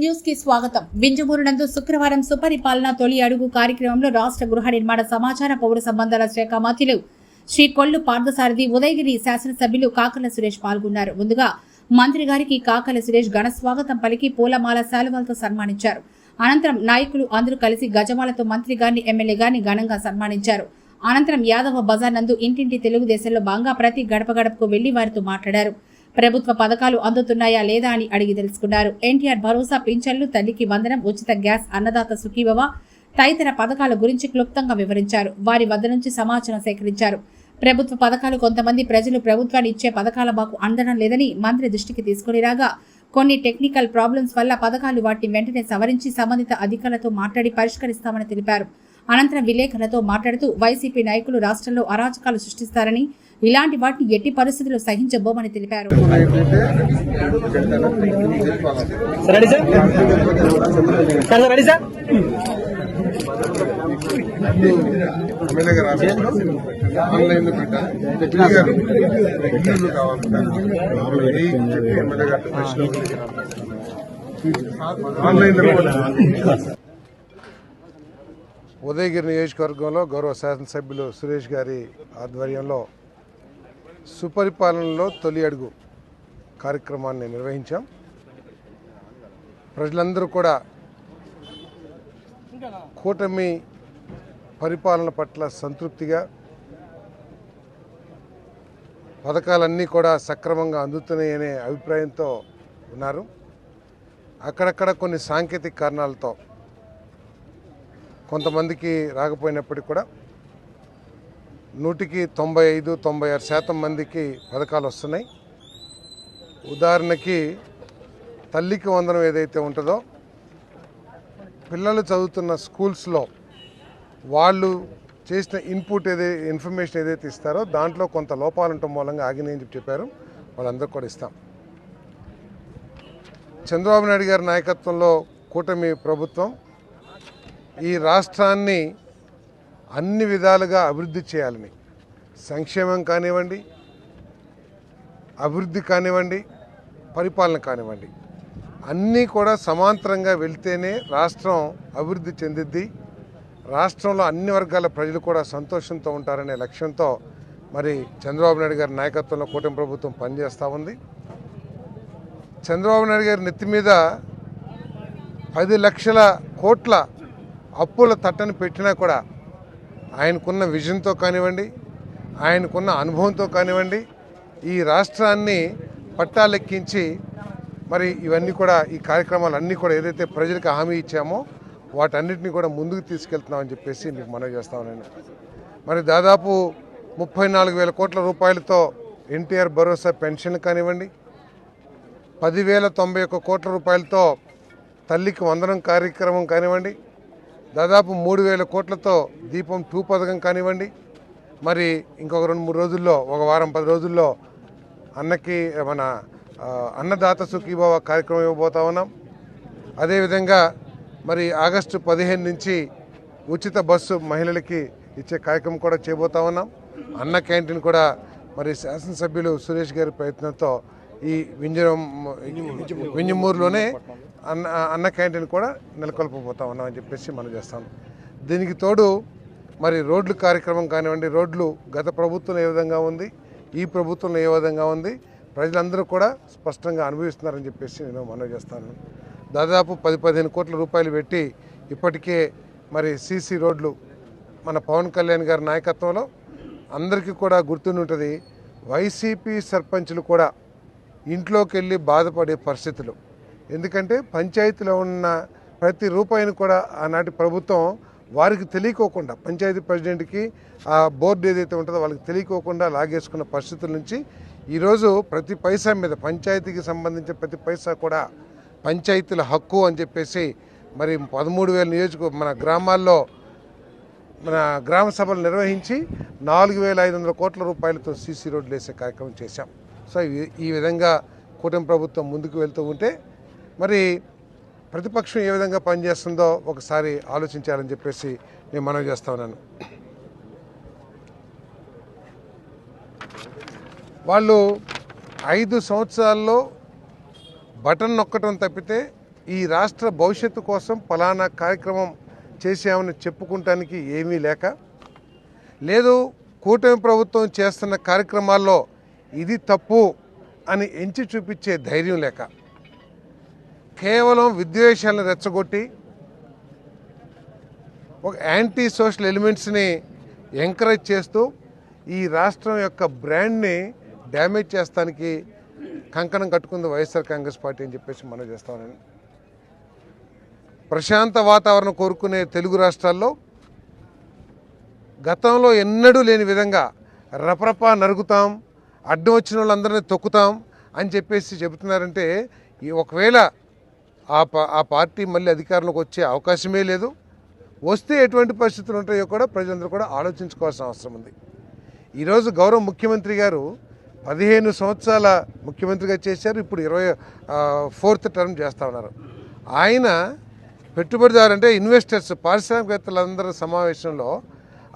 న్యూస్కి స్వాగతం. వింజమూరునందు శుక్రవారం సుపరిపాలన తొలి అడుగు కార్యక్రమంలో రాష్ట్ర గృహ నిర్మాణ సమాచార పౌర సంబంధాల శాఖ మంత్రులు శ్రీ కొల్లు పార్థసారథి ఉదయగిరి శాసనసభ్యులు కాకల సురేష్ పాల్గొన్నారు. ముందుగా మంత్రి గారికి కాకల సురేష్ ఘన స్వాగతం పలికి పూలమాల శాలువాలతో సన్మానించారు. అనంతరం నాయకులు అందరూ కలిసి గజమాలతో మంత్రి గారిని ఎమ్మెల్యే గారిని ఘనంగా సన్మానించారు. అనంతరం యాదవ బజార్ నందు ఇంటింటి తెలుగుదేశంలో భాగంగా ప్రతి గడప గడపకు వెళ్ళి వారితో మాట్లాడారు. ప్రభుత్వ పథకాలు అందుతున్నాయా లేదా అని అడిగి తెలుసుకున్నారు. ఎన్టీఆర్ భరోసా పింఛన్లు తల్లికి వందనం ఉచిత గ్యాస్ అన్నదాత సుఖీభవ తదితర పథకాల గురించి క్లుప్తంగా వివరించారు. వారి వద్ద నుంచి సమాచారం సేకరించారు. ప్రభుత్వ పథకాలు కొంతమంది ప్రజలు ప్రభుత్వాన్ని ఇచ్చే పథకాల మాకు అందడం లేదని మంత్రి దృష్టికి తీసుకుని రాగా కొన్ని టెక్నికల్ ప్రాబ్లమ్స్ వల్ల పథకాలు వాటిని వెంటనే సవరించి సంబంధిత అధికారులతో మాట్లాడి పరిష్కరిస్తామని తెలిపారు. అనంతరం విలేకరులతో మాట్లాడుతూ వైసీపీ నాయకులు రాష్ట్రంలో అరాచకాలు సృష్టిస్తారని ఇలాంటి వాటిని ఎట్టి పరిస్థితుల్లో సహించబోమని తెలిపారు. ఆన్లైన్ పెట్టాలి కావాలి ఆన్లైన్ ఉదయగిరి నియోజకవర్గంలో గౌరవ శాసనసభ్యులు సురేష్ గారి ఆధ్వర్యంలో సుపరిపాలనలో తొలి అడుగు కార్యక్రమాన్ని నిర్వహించాం. ప్రజలందరూ కూడా కూటమి పరిపాలన పట్ల సంతృప్తిగా పథకాలన్నీ కూడా సక్రమంగా అందుతున్నాయనే అభిప్రాయంతో ఉన్నారు. అక్కడక్కడ కొన్ని సాంకేతిక కారణాలతో కొంతమందికి రాకపోయినప్పటికీ కూడా నూటికి తొంభై ఐదు తొంభై ఆరు శాతం మందికి పథకాలు వస్తున్నాయి. ఉదాహరణకి తల్లికి వందనం ఏదైతే ఉంటుందో పిల్లలు చదువుతున్న స్కూల్స్లో వాళ్ళు చేసిన ఇన్పుట్ ఏదై ఇన్ఫర్మేషన్ ఏదైతే ఇస్తారో దాంట్లో కొంత లోపాలు ఉండటం మూలంగా ఆగినాయని చెప్పి చెప్పారు. వాళ్ళందరూ కూడా ఇస్తాం. చంద్రబాబు నాయుడు గారి నాయకత్వంలో కూటమి ప్రభుత్వం ఈ రాష్ట్రాన్ని అన్ని విధాలుగా అభివృద్ధి చేయాలని. సంక్షేమం కానివ్వండి అభివృద్ధి కానివ్వండి పరిపాలన కానివ్వండి. అన్నీ కూడా సమాంతరంగా వెళ్తేనే రాష్ట్రం అభివృద్ధి చెందిద్ది. రాష్ట్రంలో అన్ని వర్గాల ప్రజలు కూడా సంతోషంతో ఉంటారనే లక్ష్యంతో మరి చంద్రబాబు నాయుడు గారి నాయకత్వంలో కూటమి ప్రభుత్వం పనిచేస్తూ ఉంది. చంద్రబాబు నాయుడు గారి నెత్తి మీద పది లక్షల కోట్ల అప్పుల తట్టను పెట్టినా కూడా ఆయనకున్న విజన్తో కానివ్వండి ఆయనకున్న అనుభవంతో కానివ్వండి ఈ రాష్ట్రాన్ని పట్టాలెక్కించి మరి ఇవన్నీ కూడా ఈ కార్యక్రమాలు అన్నీ కూడా ఏదైతే ప్రజలకు హామీ ఇచ్చామో వాటన్నిటిని కూడా ముందుకు తీసుకెళ్తున్నామని చెప్పేసి మీకు మనవి చేస్తాను నేను మరి దాదాపు ముప్పై నాలుగు వేల కోట్ల రూపాయలతో ఎన్టీఆర్ భరోసా పెన్షన్లు కానివ్వండి పదివేల తొంభై ఒక్క కోట్ల రూపాయలతో తల్లికి వందనం కార్యక్రమం కానివ్వండి దాదాపు మూడు వేల కోట్లతో దీపం టూ పథకం కానివ్వండి మరి ఇంకొక రెండు మూడు రోజుల్లో ఒక వారం పది రోజుల్లో అన్నకి మన అన్నదాత సుఖీభావ కార్యక్రమం ఇవ్వబోతా ఉన్నాం. అదేవిధంగా మరి ఆగస్టు పదిహేను నుంచి ఉచిత బస్సు మహిళలకి ఇచ్చే కార్యక్రమం కూడా చేయబోతా ఉన్నాం. అన్న క్యాంటీన్ కూడా మరి శాసనసభ్యులు సురేష్ గారి ప్రయత్నంతో ఈ వింజరం వింజమూరులోనే అన్న అన్న క్యాంటీన్ కూడా నెలకొల్పబోతా ఉన్నామని అని చెప్పేసి మనం చేస్తాం. దీనికి తోడు మరి రోడ్లు కార్యక్రమం కానివ్వండి రోడ్లు గత ప్రభుత్వంలో ఏ విధంగా ఉంది ఈ ప్రభుత్వంలో ఏ విధంగా ఉంది ప్రజలందరూ కూడా స్పష్టంగా అనుభవిస్తున్నారని చెప్పేసి నేను మనవి చేస్తాను. దాదాపు పది పదిహేను కోట్ల రూపాయలు పెట్టి ఇప్పటికే మరి సీసీ రోడ్లు మన పవన్ కళ్యాణ్ గారి నాయకత్వంలో అందరికీ కూడా గుర్తుండి ఉంటుంది. వైసీపీ సర్పంచ్లు కూడా ఇంట్లోకి వెళ్ళి బాధపడే పరిస్థితులు. ఎందుకంటే పంచాయతీలో ఉన్న ప్రతి రూపాయిని కూడా ఆనాటి ప్రభుత్వం వారికి తెలియకోకుండా పంచాయతీ ప్రెసిడెంట్కి ఆ బోర్డు ఏదైతే ఉంటుందో వాళ్ళకి తెలియకోకుండా లాగేసుకున్న పరిస్థితుల నుంచి ఈరోజు ప్రతి పైసా మీద పంచాయతీకి సంబంధించిన ప్రతి పైసా కూడా పంచాయతీల హక్కు అని చెప్పేసి మరి పదమూడు వేల నియోజక మన గ్రామాల్లో మన గ్రామ సభలు నిర్వహించి నాలుగు వేల ఐదు వందల కోట్ల రూపాయలతో సీసీ రోడ్లు వేసే కార్యక్రమం చేశాం. సో ఈ- ఈ విధంగా కూటమి ప్రభుత్వం ముందుకు వెళ్తూ ఉంటే మరి ప్రతిపక్షం ఏ విధంగా పనిచేస్తుందో ఒకసారి ఆలోచించాలని చెప్పేసి నేను మనవి చేస్తా ఉన్నాను. వాళ్ళు ఐదు సంవత్సరాల్లో బటన్ నొక్కటం తప్పితే ఈ రాష్ట్ర భవిష్యత్తు కోసం ఫలానా కార్యక్రమం చేసామని చెప్పుకుంటానికి ఏమీ లేక లేదు కూటమి ప్రభుత్వం చేస్తున్న కార్యక్రమాల్లో ఇది తప్పు అని ఎంచి చూపించే ధైర్యం లేక కేవలం విద్వేషాలను రెచ్చగొట్టి ఒక యాంటీ సోషల్ ఎలిమెంట్స్ని ఎంకరేజ్ చేస్తూ ఈ రాష్ట్రం యొక్క బ్రాండ్ని డ్యామేజ్ చేస్తానికి కంకణం కట్టుకుంది వైఎస్ఆర్ కాంగ్రెస్ పార్టీ అని చెప్పేసి మనం చేస్తామని ప్రశాంత వాతావరణం కోరుకునే తెలుగు రాష్ట్రాల్లో గతంలో ఎన్నడూ లేని విధంగా రపరపా నరుగుతాం. అడ్డం వచ్చిన వాళ్ళందరినీ తొక్కుతాం అని చెప్పేసి చెబుతున్నారంటే ఈ ఒకవేళ ఆ పా- ఆ పార్టీ మళ్ళీ అధికారంలోకి వచ్చే అవకాశమే లేదు. వస్తే ఎటువంటి పరిస్థితులు ఉంటాయో కూడా ప్రజలందరూ కూడా ఆలోచించుకోవాల్సిన అవసరం ఉంది. ఈరోజు గౌరవ ముఖ్యమంత్రి గారు పదిహేను సంవత్సరాల ముఖ్యమంత్రిగా చేశారు. ఇప్పుడు ఇరవై ఫోర్త్ టర్మ్ చేస్తూ ఉన్నారు. ఆయన పెట్టుబడిదారు అంటే ఇన్వెస్టర్స్ పారిశ్రామికవేత్తలందరి సమావేశంలో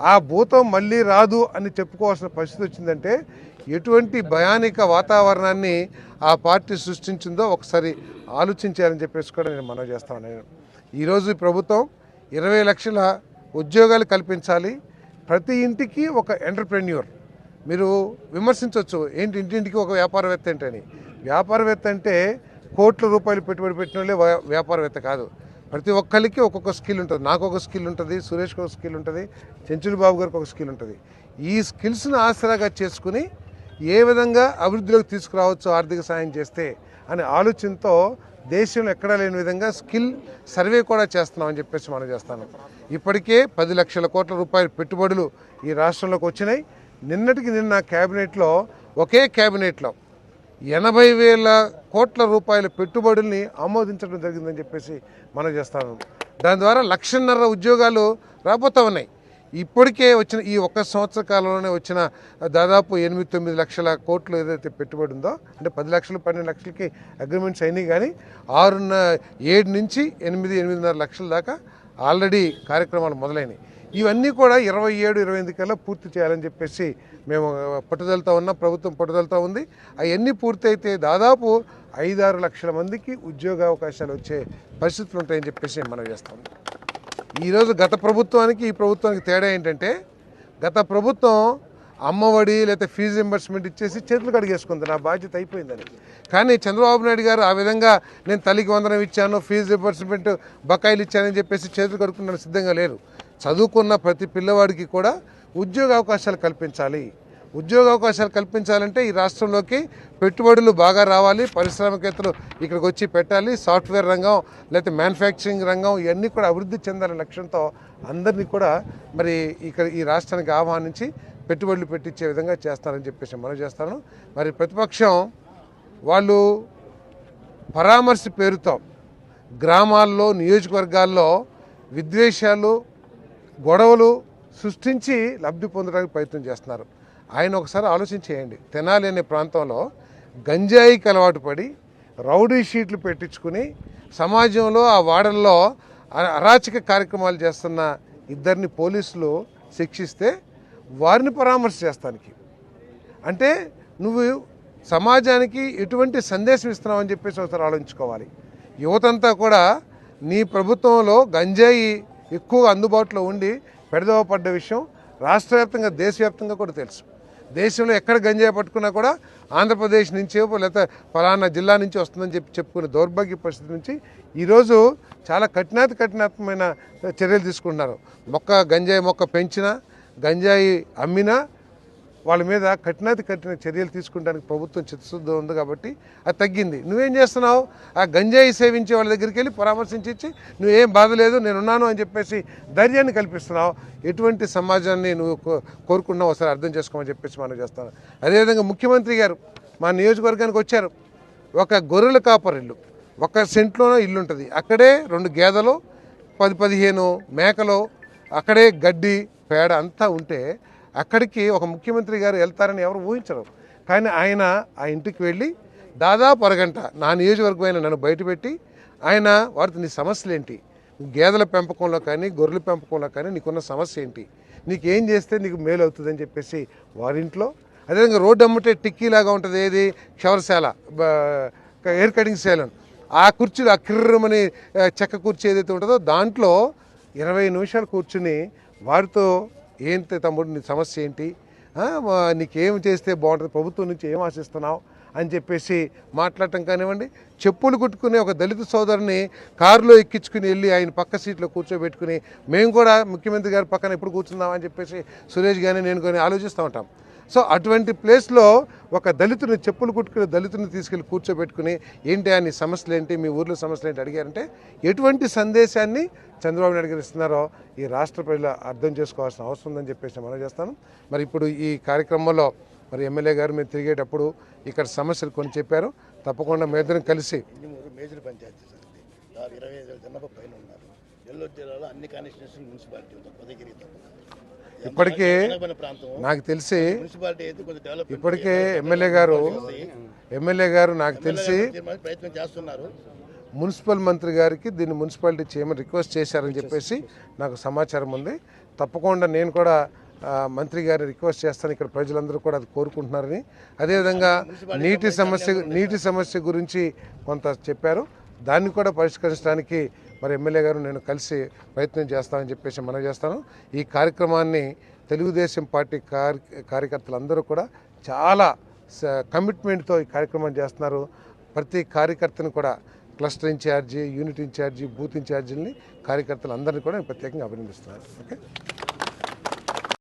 ఆ భూతం మళ్ళీ రాదు అని చెప్పుకోవాల్సిన పరిస్థితి వచ్చిందంటే ఎటువంటి భయానిక వాతావరణాన్ని ఆ పార్టీ సృష్టించిందో ఒకసారి ఆలోచించాలని చెప్పేసి కూడా నేను మనవి చేస్తాను నేను ఈరోజు ప్రభుత్వం ఇరవై లక్షల ఉద్యోగాలు కల్పించాలి. ప్రతి ఇంటికి ఒక ఎంటర్ప్రెన్యూర్. మీరు విమర్శించవచ్చు ఏంటి ఇంటింటికి ఒక వ్యాపారవేత్త ఏంటని వ్యాపారవేత్త అంటే కోట్ల రూపాయలు పెట్టుబడి పెట్టిన వాళ్ళే వ్యా- వ్యాపారవేత్త కాదు. ప్రతి ఒక్కరికి ఒక్కొక్క స్కిల్ ఉంటుంది. నాకు ఒక స్కిల్ ఉంటుంది సురేష్కి ఒక స్కిల్ ఉంటుంది చెంచులు బాబు గారికి ఒక స్కిల్ ఉంటుంది. ఈ స్కిల్స్ను ఆసరాగా చేసుకుని ఏ విధంగా అభివృద్ధిలోకి తీసుకురావచ్చు ఆర్థిక సాయం చేస్తే అనే ఆలోచనతో దేశంలో ఎక్కడా లేని విధంగా స్కిల్ సర్వే కూడా చేస్తున్నామని చెప్పేసి మనం చేస్తాను. ఇప్పటికే పది లక్షల కోట్ల రూపాయల పెట్టుబడులు ఈ రాష్ట్రంలోకి వచ్చినాయి. నిన్నటికి నిన్న క్యాబినెట్లో ఒకే క్యాబినెట్లో ఎనభై వేల కోట్ల రూపాయల పెట్టుబడుల్ని ఆమోదించడం జరిగిందని చెప్పేసి మనం చేస్తాను. దాని ద్వారా లక్షన్నర ఉద్యోగాలు రాబోతా ఉన్నాయి. ఇప్పటికే వచ్చిన ఈ ఒక్క సంవత్సర కాలంలోనే వచ్చిన దాదాపు ఎనిమిది తొమ్మిది లక్షల కోట్లు ఏదైతే పెట్టుబడి ఉందో అంటే పది లక్షలు పన్నెండు లక్షలకి అగ్రిమెంట్స్ అయినాయి కానీ ఆరున్న ఏడు నుంచి ఎనిమిది ఎనిమిదిన్నర లక్షల దాకా ఆల్రెడీ కార్యక్రమాలు మొదలైనవి ఇవన్నీ కూడా ఇరవై ఏడు ఇరవై ఎనిమిది కల్లా పూర్తి చేయాలని చెప్పేసి మేము పట్టుదలతో ఉన్నాం ప్రభుత్వం పట్టుదలతో ఉంది. అవన్నీ పూర్తయితే దాదాపు ఐదారు లక్షల మందికి ఉద్యోగ అవకాశాలు వచ్చే పరిస్థితులు ఉంటాయని చెప్పేసి మనం చేస్తాం ఈరోజు గత ప్రభుత్వానికి ఈ ప్రభుత్వానికి తేడా ఏంటంటే గత ప్రభుత్వం అమ్మఒడి లేకపోతే ఫీజు రింబర్స్మెంట్ ఇచ్చేసి చేతులు కడిగేసుకుంది. నా బాధ్యత అయిపోయిందని. కానీ చంద్రబాబు నాయుడు గారు ఆ విధంగా నేను తల్లికి వందనం ఇచ్చాను ఫీజు రింబర్స్మెంట్ బకాయిలు ఇచ్చానని చెప్పేసి చేతులు కడుక్కున్నాను సిద్ధంగా లేరు. చదువుకున్న ప్రతి పిల్లవాడికి కూడా ఉద్యోగ అవకాశాలు కల్పించాలి. ఉద్యోగ అవకాశాలు కల్పించాలంటే ఈ రాష్ట్రంలోకి పెట్టుబడులు బాగా రావాలి పారిశ్రామికవేత్తలు ఇక్కడికి వచ్చి పెట్టాలి సాఫ్ట్వేర్ రంగం లేకపోతే మ్యానుఫ్యాక్చరింగ్ రంగం ఇవన్నీ కూడా అభివృద్ధి చెందాలనే లక్ష్యంతో అందరినీ కూడా మరి ఇక్కడ ఈ రాష్ట్రానికి ఆహ్వానించి పెట్టుబడులు పెట్టించే విధంగా చేస్తారని చెప్పేసి మనం చేస్తాను. మరి ప్రతిపక్షం వాళ్ళు పరామర్శ పేరుతో గ్రామాల్లో నియోజకవర్గాల్లో విద్వేషాలు గొడవలు సృష్టించి లబ్ధి పొందడానికి ప్రయత్నం చేస్తున్నారు. ఆయన ఒకసారి ఆలోచన చేయండి తెనాలి అనే ప్రాంతంలో గంజాయికి అలవాటు పడి రౌడీ షీట్లు పెట్టించుకుని సమాజంలో ఆ వాడల్లో అరాచక కార్యక్రమాలు చేస్తున్న ఇద్దరిని పోలీసులు శిక్షిస్తే వారిని పరామర్శ చేస్తానికి. అంటే నువ్వు సమాజానికి ఎటువంటి సందేశం ఇస్తున్నావు అని చెప్పేసి ఒకసారి ఆలోచించుకోవాలి. యువతంతా కూడా నీ ప్రభుత్వంలో గంజాయి ఎక్కువ అందుబాటులో ఉండి పెడదవ పడ్డ విషయం రాష్ట్ర వ్యాప్తంగా దేశవ్యాప్తంగా కూడా తెలుసు. దేశంలో ఎక్కడ గంజాయి పట్టుకున్నా కూడా ఆంధ్రప్రదేశ్ నుంచి లేకపోతే ఫలానా జిల్లా నుంచి వస్తుందని చెప్పి చెప్పుకునే దౌర్భాగ్య పరిస్థితి నుంచి ఈరోజు చాలా కఠినాతి కఠినాత్మైన చర్యలు తీసుకుంటున్నారు. మొక్క గంజాయి మొక్క పెంచినా గంజాయి అమ్మినా వాళ్ళ మీద కఠినాతి కఠిన చర్యలు తీసుకుంటానికి ప్రభుత్వం చిత్తశుద్ధి ఉంది కాబట్టి అది తగ్గింది. నువ్వేం చేస్తున్నావు? ఆ గంజాయి సేవించే వాళ్ళ దగ్గరికి వెళ్ళి పరామర్శించి నువ్వేం బాధ లేదు నేనున్నాను అని చెప్పేసి ధైర్యాన్ని కల్పిస్తున్నావు. ఎటువంటి సమాజాన్ని నువ్వు కోరుకున్నావు? ఒకసారి అర్థం చేసుకోమని చెప్పేసి మనం చేస్తాను. అదేవిధంగా ముఖ్యమంత్రి గారు మా నియోజకవర్గానికి వచ్చారు. ఒక గొర్రెల కాపరిల్లు ఒక సెంట్లోనే ఇల్లు ఉంటుంది. అక్కడే రెండు గేదెలు పది పదిహేను మేకలు అక్కడే గడ్డి పేడ అంతా ఉంటే అక్కడికి ఒక ముఖ్యమంత్రి గారు వెళ్తారని ఎవరు ఊహించరు. కానీ ఆయన ఆ ఇంటికి వెళ్ళి దాదాపు అరగంట నా నియోజకవర్గమైన నన్ను బయటపెట్టి ఆయన వారితో నీ సమస్యలు ఏంటి? గేదెల పెంపకంలో కానీ గొర్రెల పెంపకంలో కానీ నీకున్న సమస్య ఏంటి? నీకు ఏం చేస్తే నీకు మేలు అవుతుందని చెప్పేసి వారింట్లో. అదేవిధంగా రోడ్డు అమ్మటే టిక్కీలాగా ఉంటుంది ఏది? క్షవరశాల హెయిర్ ఎయిర్ కటింగ్ సేలన్. ఆ కుర్చీలో అక్రమని చెక్క కుర్చీ ఏదైతే ఉంటుందో దాంట్లో ఇరవై నిమిషాలు కూర్చుని వారితో ఏంటి తమ్ముడు నీ సమస్య ఏంటి? నీకేం చేస్తే బాగుంటుంది? ప్రభుత్వం నుంచి ఏం ఆశిస్తున్నావు? అని చెప్పేసి మాట్లాడటం కానివ్వండి చెప్పులు కుట్టుకుని ఒక దళిత సోదరుని కారులో ఎక్కించుకుని వెళ్ళి ఆయన పక్క సీట్లో కూర్చోబెట్టుకుని మేము కూడా ముఖ్యమంత్రి గారి పక్కన ఎప్పుడు కూర్చుందాం అని చెప్పేసి సురేష్ కానీ నేను కానీ ఆలోచిస్తూ ఉంటాం. సో అటువంటి ప్లేస్లో ఒక దళితుని చెప్పులు కుట్టుకుని దళితుని తీసుకెళ్ళి కూర్చోబెట్టుకుని ఏంటి అని సమస్యలు ఏంటి? మీ ఊర్లో సమస్యలు ఏంటి? అడిగారంటే ఎటువంటి సందేశాన్ని చంద్రబాబు నాయుడు గారు ఇస్తున్నారో ఈ రాష్ట్ర ప్రజలు అర్థం చేసుకోవాల్సిన అవసరం ఉందని చెప్పేసి మనం చేస్తాను. మరి ఇప్పుడు ఈ కార్యక్రమంలో మరి ఎమ్మెల్యే గారు మీరు తిరిగేటప్పుడు ఇక్కడ సమస్యలు కొన్ని చెప్పారు. తప్పకుండా మేద్దరం కలిసి మేజర్ పంచాయతీ ఇరవై ఐదు జనాభా పైన ఉన్నారు. నెల్లూరు జిల్లాలో అన్ని కాన్స్టిట్యూషన్ మున్సిపాలిటీ ఉంది. ఉదయగిరి తప్ప. ఇప్పటికే నాకు తెలిసి ఇప్పటికే ఎమ్మెల్యే గారు ఎమ్మెల్యే గారు నాకు తెలిసి మున్సిపల్ మంత్రి గారికి దీన్ని మున్సిపాలిటీ చేయమని రిక్వెస్ట్ చేశారని చెప్పేసి నాకు సమాచారం ఉంది. తప్పకుండా నేను కూడా మంత్రి గారిని రిక్వెస్ట్ చేస్తాను. ఇక్కడ ప్రజలందరూ కూడా అది కోరుకుంటున్నారని. అదేవిధంగా నీటి సమస్య నీటి సమస్య గురించి కొంత చెప్పారు. దాన్ని కూడా పరిష్కరించడానికి మరి ఎమ్మెల్యే గారు నేను కలిసి ప్రయత్నం చేస్తానని చెప్పేసి మనం చేస్తాను. ఈ కార్యక్రమాన్ని తెలుగుదేశం పార్టీ కార్య కార్యకర్తలందరూ కూడా చాలా స- కమిట్మెంట్తో ఈ కార్యక్రమం చేస్తున్నారు. ప్రతి కార్యకర్తను కూడా cluster incharge unit incharge booth ఇన్ఛార్జీలని కార్యకర్తలందరినీ కూడా నేను ప్రత్యేకంగా అభినందిస్తున్నాను. ఓకే?